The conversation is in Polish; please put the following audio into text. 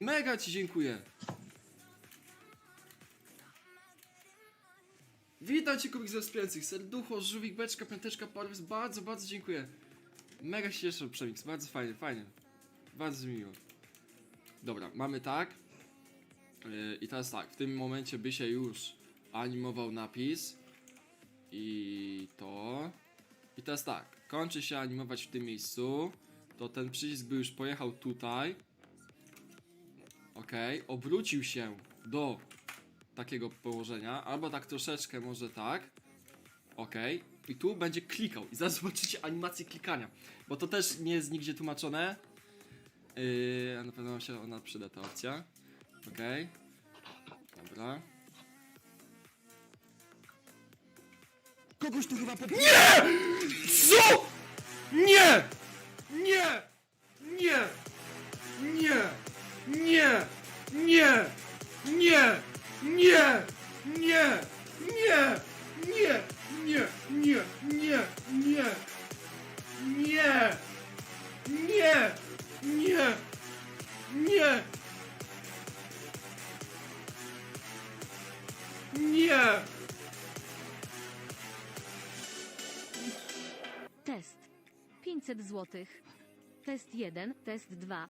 Mega ci dziękuję. Witam cię kubik ze wspierających. Serducho, żółwik, beczka, piąteczka, parwis. Bardzo, bardzo dziękuję. Mega się cieszę, Przemix. Bardzo fajnie, fajnie. Bardzo miło. Dobra, mamy tak. Yy, I teraz tak, w tym momencie by się już animował napis. I to. I teraz tak, kończy się animować w tym miejscu. To ten przycisk by już pojechał tutaj. Ok, obrócił się do takiego położenia, albo tak troszeczkę, może tak. Ok, i tu będzie klikał. I zaraz zobaczycie animację klikania, bo to też nie jest nigdzie tłumaczone. Yy, a na pewno wam się ona przyda ta opcja. Ok, dobra. Kogoś tu chyba popie... Co? Nie! Nie! Nie! Nie! Nie! Nie! Nie! Nie! Nie! Nie! Nie! Nie! Nie! Test. 500 zł. Test 1, test 2.